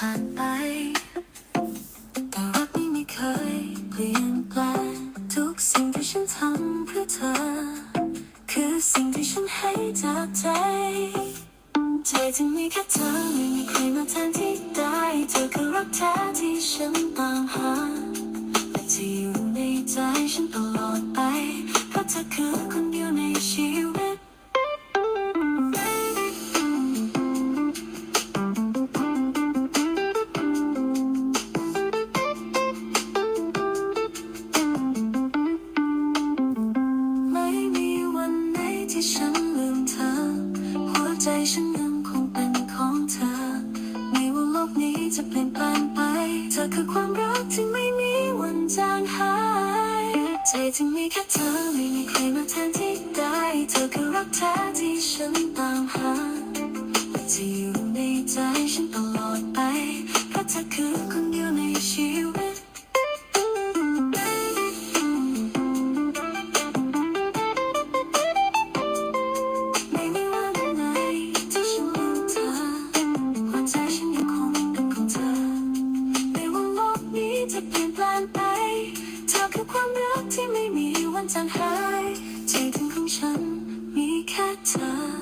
ผ่านไป แต่รักนี้ไม่เคยเปลี่ยนแปลงทุกสิ่งที่ฉันทำเพื่อเธอ คือสิ่งที่ฉันให้จากใจ ใจจะมีแค่เธอไม่มีใครมาแทนที่ได้เธอคือรักแท้ที่ฉันตามหาและที่อยู่ในใจฉันตลอดไปเพราะเธอคือ ที่ฉันลืมเธอ หัวใจฉันยังคงเป็นของเธอ ไม่ว่าโลกนี้จะเปลี่ยนแปลงไป เธอคือความรักที่ไม่มีวันจางหาย ใจที่มีแค่เธอไม่มีใครมาแทนที่ได้ เธอคือรักแท้ที่ฉันตามหาและจะอยู่ในใจฉันตลอดไป เพราะเธอคือ จางหายใจถึงของฉันมีแค่เธอ